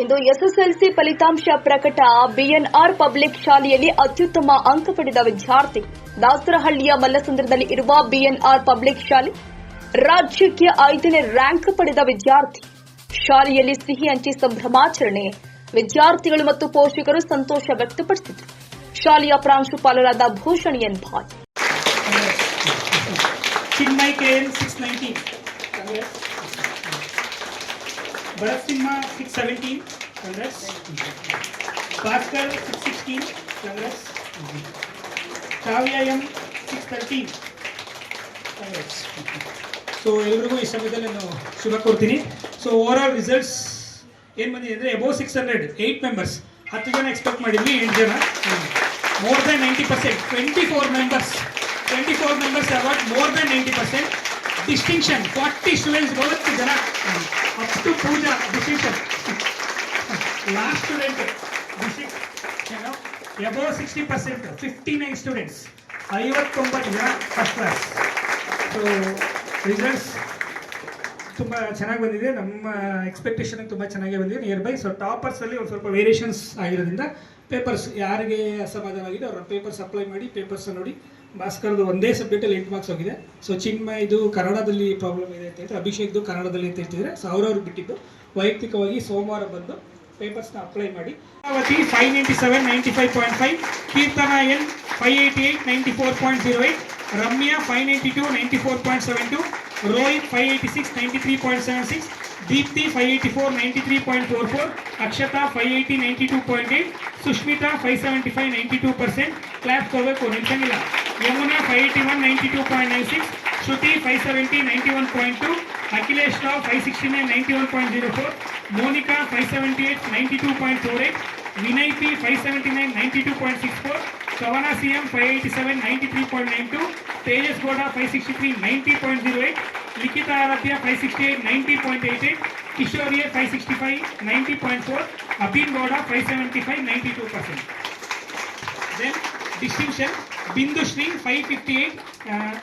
ಇಂದು SSLC ಫಲಿತಾಂಶ ಪ್ರಕಟ. BNR public ಶಾಲೆಯಲ್ಲಿ ಅತ್ಯುತ್ತಮ ಅಂಕ ಪಡೆದ ವಿದ್ಯಾರ್ಥಿ ದಾಸರಹಳ್ಳಿಯ ಮಲ್ಲಸಂದ್ರದಲ್ಲಿ ಇರುವ ಬಿಎನ್ಆರ್ ಪಬ್ಲಿಕ್ ಶಾಲೆ ರಾಜ್ಯಕ್ಕೆ ಐದನೇ ರ್ಯಾಂಕ್ ಪಡೆದ ವಿದ್ಯಾರ್ಥಿ. ಶಾಲೆಯಲ್ಲಿ ಸಿಹಿ ಹಂಚಿ ಸಂಭ್ರಮಾಚರಣೆ. ವಿದ್ಯಾರ್ಥಿಗಳು ಮತ್ತು ಪೋಷಕರು ಸಂತೋಷ ವ್ಯಕ್ತಪಡಿಸಿದರು. ಶಾಲೆಯ ಪ್ರಾಂಶುಪಾಲರಾದ Bhushan N Bhai. Chinmay K N six Bhaskar six seventeen congrats Bhaskar six thirteen so ಎಲ್ರಿಗೂ ಈ ಸಮಯದಲ್ಲಿ ನಾನು ಶುಭ ಕೊಡ್ತೀನಿ ಸೊ ಓವರ್ ಆಲ್ ರಿಸಲ್ಟ್ಸ್ ಏನು ಬಂದಿದೆ ಅಂದರೆ above six hundred eight members ಹತ್ತು ಜನ ಎಕ್ಸ್ಪೆಕ್ಟ್ ಮಾಡಿದ್ವಿ, ಎಂಟು ಜನ. More than ninety percent twenty four members twenty four members about more than ninety percent distinction forty students ಮೂವತ್ತು ಜನ up Pooja distinction last student above sixty percent fifty nine students ಐವತ್ತೊಂಬತ್ತು ಜನ first class so results ತುಂಬ ಚೆನ್ನಾಗಿ ಬಂದಿದೆ. ನಮ್ಮ expectation ತುಂಬ ಚೆನ್ನಾಗಿ ಬಂದಿದೆ ನಿಯರ್ ಬೈ ಸೊ ಟಾಪರ್ಸಲ್ಲಿ ಒಂದು ಸ್ವಲ್ಪ ವೇರಿಯೇಷನ್ಸ್ ಆಗಿರೋದ್ರಿಂದ ಪೇಪರ್ಸ್ ಯಾರಿಗೆ ಅಸಮಾಧಾನ ಅವರ ಪೇಪರ್ಸ್ ಅಪ್ಲೈ ಮಾಡಿ ಪೇಪರ್ಸ್ ನೋಡಿ ಭಾಸ್ಕರ್ದು ಒಂದೇ ಸಬ್ಜೆಕ್ಟಲ್ಲಿ ಎಂಟು ಮಾರ್ಕ್ಸ್ ಹೋಗಿದೆ. ಸೊ ಚಿನ್ಮಯ್ ಇದು ಕನ್ನಡದಲ್ಲಿ ಪ್ರಾಬ್ಲಮ್ ಇದೆ ಅಂತ ಹೇಳ್ತಾರೆ, ಅಭಿಷೇಕ್ದು ಕನ್ನಡದಲ್ಲಿ ಅಂತ ಹೇಳ್ತಿದ್ರೆ ಸೊ ಅವ್ರವ್ರು ಬಿಟ್ಟಿದ್ದು. ವೈಯಕ್ತಿಕವಾಗಿ ಸೋಮವಾರ ಬಂದು ಪೇಪರ್ಸ್ನ ಅಪ್ಲೈ ಮಾಡಿ. Amaravati five ninety seven ninety five point five Keerthana N five eighty eight ninety four point zero eight Ramya five ninety two ninety four point seven two Rohit five eighty six ninety three point seven six Deepti five eighty four ninety three point four four Akshata five eighty ninety two point eight Sushmita five seventy five ninety two percent class ಕೊಡಬೇಕು ನಿಲ್ಸಂಗಿಲ್ಲ Yamuna five eighty one ninety two point nine six Shruti five seventy ninety one point two Akhilesh Rao five sixty nine ninety one point zero four Monika five seventy eight ninety two point four eight Vinay P five seventy nine ninety two point six four ಶವನ C M five eighty seven ninety three point nine two Tejas Gowda five sixty three ninety point zero eight Likhita Aradhya five sixty eight ninety point eight eight ಕಿಶೋರಿಯೆ five sixty five ninety point four Abhin Gowda five seventy five ninety two percent then distinction Bindu Shri five fifty eight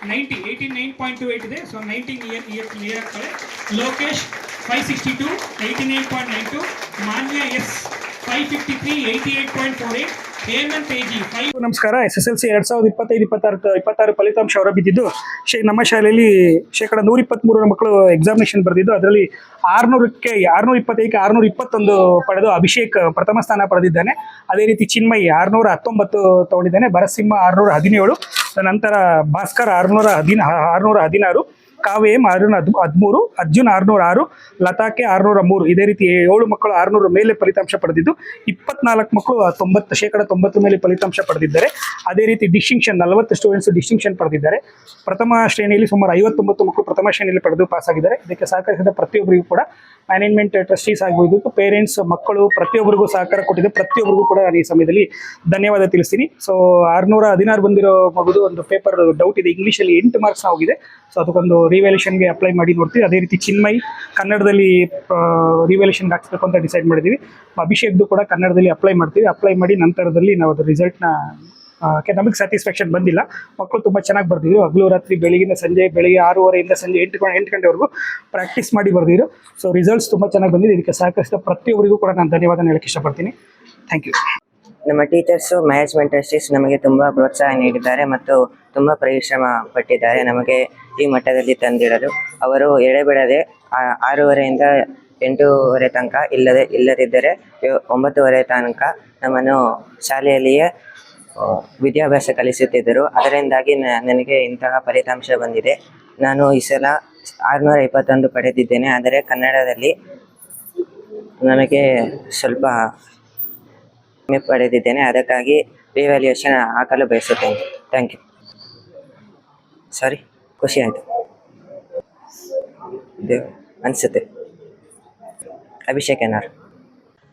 ninety eighty nine point two eight ಇದೆ so ninety near near near ಆಗ್ತದೆ Lokesh five sixty two eighty nine point nine two Manya S five fifty three eighty eight point four eight Hemanth A G five ನಮಸ್ಕಾರ S S L C ಎರಡ್ ಸಾವಿರದ ಇಪ್ಪತ್ತೈದು ಇಪ್ಪತ್ತಾರು ಇಪ್ಪತ್ತಾರು ಫಲಿತಾಂಶ ಹೊರಬಿದ್ದಿದ್ದು ಶೇ, ನಮ್ಮ ಶಾಲೆಯಲ್ಲಿ ಶೇಕಡ ನೂರ ಇಪ್ಪತ್ತ್ಮೂರು ಮಕ್ಕಳು ಎಕ್ಸಾಮಿನೇಷನ್ ಬರೆದಿದ್ದು, ಅದರಲ್ಲಿ ಆರುನೂರಕ್ಕೆ ಆರುನೂರ ಇಪ್ಪತ್ತೈದಕ್ಕೆ ಆರುನೂರ ಇಪ್ಪತ್ತೊಂದು ಪಡೆದು ಅಭಿಷೇಕ್ ಪ್ರಥಮ ಸ್ಥಾನ ಪಡೆದಿದ್ದಾನೆ. ಅದೇ ರೀತಿ ಚಿನ್ಮಯಿ ಆರುನೂರ ಹತ್ತೊಂಬತ್ತು ತಗೊಂಡಿದ್ದಾನೆ. ಭರಸಿಂಹ ಆರುನೂರ ಹದಿನೇಳು. ನಂತರ ಭಾಸ್ಕರ್ ಆರುನೂರ ಹದಿನ, ಆರುನೂರ ಹದಿನಾರು. ಕಾವ್ಯ ಆರುನೂರ ಹದ್ ಹದಿಮೂರು, ಅರ್ಜುನ್ ಆರುನೂರ ಆರು, ಲತಾಕೆ ಆರುನೂರ ಮೂರು. ಇದೇ ರೀತಿ ಏಳು ಮಕ್ಕಳು ಆರುನೂರ ಮೇಲೆ ಫಲಿತಾಂಶ ಪಡೆದಿದ್ದು. ಇಪ್ಪತ್ನಾಲ್ಕು ಮಕ್ಕಳು ತೊಂಬತ್ತು, ಶೇಕಡ ತೊಂಬತ್ತು ಮೇಲೆ ಫಲಿತಾಂಶ ಪಡೆದಿದ್ದಾರೆ. ಅದೇ ರೀತಿ ಡಿಸ್ಟಿಂಕ್ಷನ್ ನಲವತ್ತು ಸ್ಟೂಡೆಂಟ್ಸ್ ಡಿಸ್ಟಿಂಕ್ಷನ್ ಪಡೆದಿದ್ದಾರೆ. ಪ್ರಥಮ ಶ್ರೇಣಿಯಲ್ಲಿ ಸುಮಾರು ಐವತ್ತೊಂಬತ್ತು ಮಕ್ಕಳು ಪ್ರಥಮ ಶ್ರೇಣಿಯಲ್ಲಿ ಪಡೆದು ಪಾಸ್ ಆಗಿದ್ದಾರೆ. ಇದಕ್ಕೆ ಸಹಕರಿಸಿದ ಪ್ರತಿಯೊಬ್ಬರಿಗೂ ಕೂಡ ಮ್ಯಾನೇಜ್ಮೆಂಟ್ ಟ್ರಸ್ಟೀಸ್ ಆಗ್ಬೋದು ಪೇರೆಂಟ್ಸ್ ಮಕ್ಕಳು ಪ್ರತಿಯೊಬ್ಬರಿಗೂ ಸಹಕಾರ ಕೊಟ್ಟಿದೆ. ಪ್ರತಿಯೊಬ್ಬರಿಗೂ ಕೂಡ ನಾನು ಈ ಸಮಯದಲ್ಲಿ ಧನ್ಯವಾದ ತಿಳಿಸ್ತೀನಿ. ಸೊ ಆರುನೂರ ಹದಿನಾರು ಬಂದಿರೋ ಮಗುದು ಒಂದು ಪೇಪರ್ ಡೌಟ್ ಇದೆ. ಇಂಗ್ಲೀಷಲ್ಲಿ ಎಂಟು ಮಾರ್ಕ್ಸ್ ಹೋಗಿದೆ ಸೊ ಅದಕ್ಕೊಂದು ರಿವ್ಯಾಲ್ಯೂಷನ್ಗೆ ಅಪ್ಲೈ ಮಾಡಿ ನೋಡ್ತೀವಿ. ಅದೇ ರೀತಿ ಚಿನ್ಮಯ್ ಕನ್ನಡದಲ್ಲಿ ರಿವ್ಯಾಲ್ಯೂಷನ್ಗೆ ಹಾಕ್ಸ್ಬೇಕು ಅಂತ ಡಿಸೈಡ್ ಮಾಡಿದ್ದೀವಿ ಅಭಿಷೇಕ್ದು ಕೂಡ ಕನ್ನಡದಲ್ಲಿ ಅಪ್ಲೈ ಮಾಡ್ತೀವಿ. ಅಪ್ಲೈ ಮಾಡಿ ನಂತರದಲ್ಲಿ ನಾವು ಅದರ ರಿಸಲ್ಟ್ನ ಯಾಕೆ ನಮಗೆ ಸ್ಯಾಟಿಸ್ಫ್ಯಾಕ್ಷನ್ ಬಂದಿಲ್ಲ. ಮಕ್ಕಳು ತುಂಬ ಚೆನ್ನಾಗಿ ಬರ್ದಿದ್ರು. ಹಗಲು, ರಾತ್ರಿ ಬೆಳಗಿನ ಸಂಜೆ, ಬೆಳಿಗ್ಗೆ ಆರೂವರೆಯಿಂದ ಸಂಜೆ ಎಂಟು ಎಂಟು ಗಂಟೆವರೆಗೂ ಪ್ರಾಕ್ಟೀಸ್ ಮಾಡಿ ಬರ್ದಿದ್ರು. ಸೊ ರಿಸಲ್ಟ್ಸ್ ತುಂಬ ಚೆನ್ನಾಗಿ ಬಂದಿದೆ. ಇದಕ್ಕೆ ಸಹಕರಿಸಿದ ಪ್ರತಿಯೊಬ್ಬರಿಗೂ ಕೂಡ ನಾನು ಧನ್ಯವಾದ ಹೇಳಕ್ಕೆ ಇಷ್ಟಪಡ್ತೀನಿ. ಥ್ಯಾಂಕ್ ಯು ನಮ್ಮ ಟೀಚರ್ಸು ಮ್ಯಾನೇಜ್ಮೆಂಟ್ ಟ್ರಸ್ಟೀಸ್ ನಮಗೆ ತುಂಬ ಪ್ರೋತ್ಸಾಹ ನೀಡಿದ್ದಾರೆ ಮತ್ತು ತುಂಬ ಪರಿಶ್ರಮ ಪಟ್ಟಿದ್ದಾರೆ ನಮಗೆ ಈ ಮಟ್ಟದಲ್ಲಿ ತಂದಿಡಲು. ಅವರು ಎಡೆಬಿಡದೆ ಆರೂವರೆಯಿಂದ ಎಂಟೂವರೆ ತನಕ ಇಲ್ಲದೆ, ಇಲ್ಲದಿದ್ದರೆ, ಒಂಬತ್ತುವರೆ ತನಕ ನಮ್ಮನ್ನು ಶಾಲೆಯಲ್ಲಿಯೇ ವಿದ್ಯಾಭ್ಯಾಸ ಕಲಿಸುತ್ತಿದ್ದರು. ಅದರಿಂದಾಗಿ ನನಗೆ ಇಂತಹ ಫಲಿತಾಂಶ ಬಂದಿದೆ. ನಾನು ಈ ಸಲ ಆರುನೂರ ಇಪ್ಪತ್ತೊಂದು ಪಡೆದಿದ್ದೇನೆ. ಆದರೆ ಕನ್ನಡದಲ್ಲಿ ನನಗೆ ಸ್ವಲ್ಪ ಪಡೆದಿದ್ದೇನೆ. ಅದಕ್ಕಾಗಿ ರಿವ್ಯಾಲ್ಯೂಯೇಷನ್ ಹಾಕಲು ಬಯಸುತ್ತೇನೆ. Thank you. ಸಾರಿ, ಖುಷಿ ಆಯಿತು. ಅನಿಸುತ್ತೆ. Abhishek NR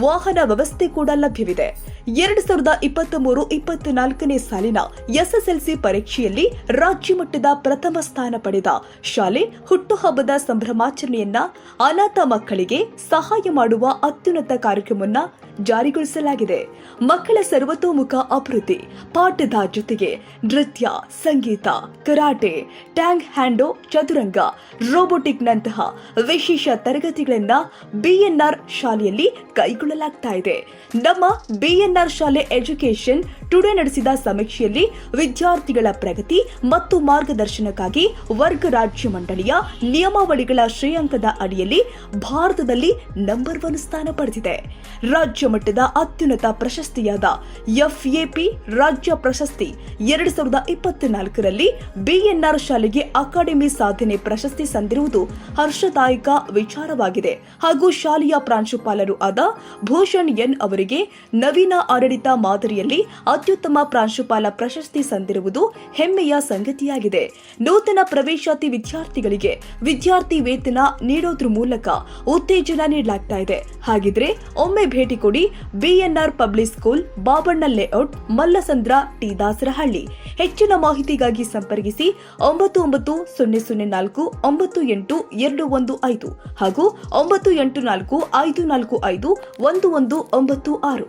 ವಾಹನ ವ್ಯವಸ್ಥೆ ಕೂಡ ಲಭ್ಯವಿದೆ. ಎರಡು ಸಾವಿರದ ಇಪ್ಪತ್ತ್ ಮೂರು ಇಪ್ಪತ್ನಾಲ್ಕನೇ ಸಾಲಿನ ಎಸ್ಎಸ್ಎಲ್ಸಿ ಪರೀಕ್ಷೆಯಲ್ಲಿ ರಾಜ್ಯ ಮಟ್ಟದ ಪ್ರಥಮ ಸ್ಥಾನ ಪಡೆದ ಶಾಲೆ ಹುಟ್ಟುಹಬ್ಬದ ಸಂಭ್ರಮಾಚರಣೆಯನ್ನ ಅನಾಥ ಮಕ್ಕಳಿಗೆ ಸಹಾಯ ಮಾಡುವ ಅತ್ಯುನ್ನತ ಕಾರ್ಯಕ್ರಮವನ್ನ ಜಾರಿಗೊಳಿಸಲಾಗಿದೆ. ಮಕ್ಕಳ ಸರ್ವತೋಮುಖ ಅಭಿವೃದ್ಧಿ, ಪಾಠದ ಜೊತೆಗೆ ನೃತ್ಯ, ಸಂಗೀತ, ಕರಾಟೆ, ಟ್ಯಾಂಗ್ ಹ್ಯಾಂಡೋ, ಚದುರಂಗ, ರೋಬೋಟಿಕ್ನಂತಹ ವಿಶೇಷ ತರಗತಿಗಳನ್ನ ಬಿಎನ್ಆರ್ ಶಾಲೆಯಲ್ಲಿ ಕೈಗೊಳ್ಳಲಾಗ್ತಾ ಇದೆ. ನಮ್ಮ ಬಿಎನ್ಆರ್ ಶಾಲೆ ಎಜುಕೇಶನ್ ಟುಡೇ ನಡೆಸಿದ ಸಮೀಕ್ಷೆಯಲ್ಲಿ ವಿದ್ಯಾರ್ಥಿಗಳ ಪ್ರಗತಿ ಮತ್ತು ಮಾರ್ಗದರ್ಶನಕ್ಕಾಗಿ ವರ್ಗ ರಾಜ್ಯ ಮಂಡಳಿಯ ನಿಯಮಾವಳಿಗಳ ಶ್ರೇಯಾಂಕದ ಅಡಿಯಲ್ಲಿ ಭಾರತದಲ್ಲಿ ನಂಬರ್ ಒನ್ ಸ್ಥಾನ ಪಡೆದಿದೆ. ರಾಜ್ಯ ಮಟ್ಟದ ಅತ್ಯುನ್ನತ ಪ್ರಶಸ್ತಿಯಾದ ಎಫ್ಎಪಿ ರಾಜ್ಯ ಪ್ರಶಸ್ತಿ ಎರಡು ಸಾವಿರದ ಇಪ್ಪತ್ನಾಲ್ಕರಲ್ಲಿ ಬಿಎನ್ಆರ್ ಶಾಲೆಗೆ ಅಕಾಡೆಮಿ ಸಾಧನೆ ಪ್ರಶಸ್ತಿ ಸಂದಿರುವುದು ಹರ್ಷದಾಯಕ ವಿಚಾರವಾಗಿದೆ. ಹಾಗೂ ಶಾಲೆಯ ಪ್ರಾಂಶುಪಾಲರು ಆದ ಭೂಷಣ್ ಎನ್ ಅವರಿಗೆ ನವೀನ ಆಡಳಿತ ಮಾದರಿಯಲ್ಲಿ ಅತ್ಯುತ್ತಮ ಪ್ರಾಂಶುಪಾಲ ಪ್ರಶಸ್ತಿ ಸಂದಿರುವುದು ಹೆಮ್ಮೆಯ ಸಂಗತಿಯಾಗಿದೆ. ನೂತನ ಪ್ರವೇಶಾತಿ ವಿದ್ಯಾರ್ಥಿಗಳಿಗೆ ವಿದ್ಯಾರ್ಥಿ ವೇತನ ನೀಡೋದ್ರ ಮೂಲಕ ಉತ್ತೇಜನ ನೀಡಲಾಗ್ತಾ ಇದೆ. ಹಾಗಿದ್ರೆ ಒಮ್ಮೆ ಭೇಟಿ ಕೊಡಿ BNR public school, Babanna layout, Mallasandra, T Dasarahalli. ಹೆಚ್ಚಿನ ಮಾಹಿತಿಗಾಗಿ ಸಂಪರ್ಕಿಸಿ ಒಂಬತ್ತು ಒಂಬತ್ತು, ಸೊನ್ನೆ ಸೊನ್ನೆ ನಾಲ್ಕು, ಒಂಬತ್ತು ಎಂಟು, ಎರಡು ಒಂದು ಐದು ಹಾಗೂ ಒಂಬತ್ತು ಎಂಟು ನಾಲ್ಕು, ಐದು ನಾಲ್ಕು ಐದು, ಒಂದು ಒಂದು ಒಂಬತ್ತು ಆರು.